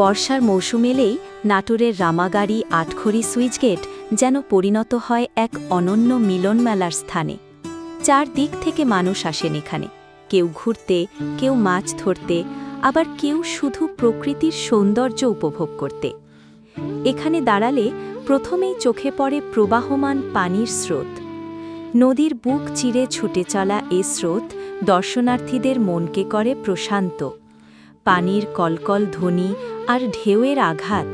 বর্ষার মৌসুম এলেই নাটোরের রামাগাড়ি আটখড়ি সুইচগেট যেন পরিণত হয় এক অনন্য মিলন মেলার স্থানে চারদিক থেকে মানুষ আসেন এখানে। কেউ ঘুরতে, কেউ মাছ ধরতে, আবার কেউ শুধু প্রকৃতির সৌন্দর্য উপভোগ করতে। এখানে দাঁড়ালে প্রথমেই চোখে পড়ে প্রবাহমান পানির স্রোত। নদীর বুক চিরে ছুটে চলা এ স্রোত দর্শনার্থীদের মনকে করে প্রশান্ত। পানির কলকল ধ্বনি আর ঢেউয়ের আঘাত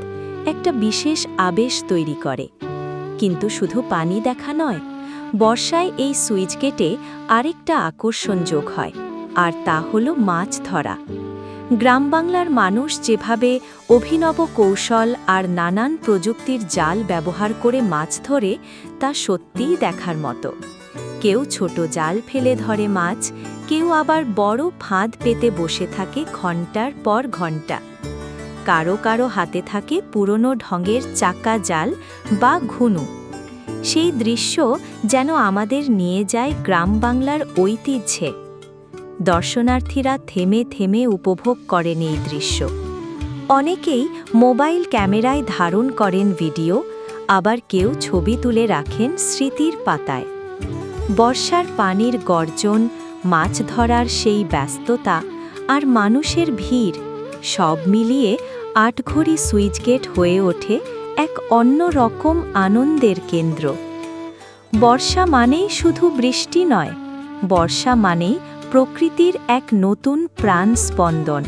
একটা বিশেষ আবেশ তৈরি করে। কিন্তু শুধু পানি দেখা নয়, বর্ষায় এই সুইচ গেটে আরেকটা আকর্ষণ যোগ হয়, আর তা হল মাছ ধরা। গ্রাম বাংলার মানুষ যেভাবে অভিনব কৌশল আর নানান প্রযুক্তির জাল ব্যবহার করে মাছ ধরে, তা সত্যিই দেখার মতো। কেউ ছোট জাল ফেলে ধরে মাছ, কেউ আবার বড় ফাঁদ পেতে বসে থাকে ঘণ্টার পর ঘণ্টা কারও কারও হাতে থাকে পুরনো ঢঙের চাকা জাল বা ঘুনু সেই দৃশ্য যেন আমাদের নিয়ে যায় গ্রাম বাংলার ঐতিহ্যে। দর্শনার্থীরা থেমে থেমে উপভোগ করেন এই দৃশ্য। অনেকেই মোবাইল ক্যামেরায় ধারণ করেন ভিডিও, আবার কেউ ছবি তুলে রাখেন স্মৃতির পাতায়। বর্ষার পানির গর্জন, মাছ ধরার সেই ব্যস্ততা আর মানুষের ভিড় সব মিলিয়ে আটঘড়ি সুইচগেট হয়ে ওঠে এক অন্য রকম আনন্দের কেন্দ্র। বর্ষা মানেই শুধু বৃষ্টি নয়, বর্ষা মানেই প্রকৃতির এক নতুন প্রাণ স্পন্দন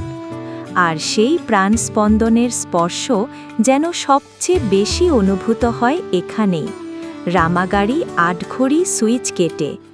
আর সেই প্রাণ স্পন্দনের স্পর্শ যেন সবচেয়ে বেশি অনুভূত হয় এখানেই। রামাগাড়ি আটঘড়ি সুইচ গেটে।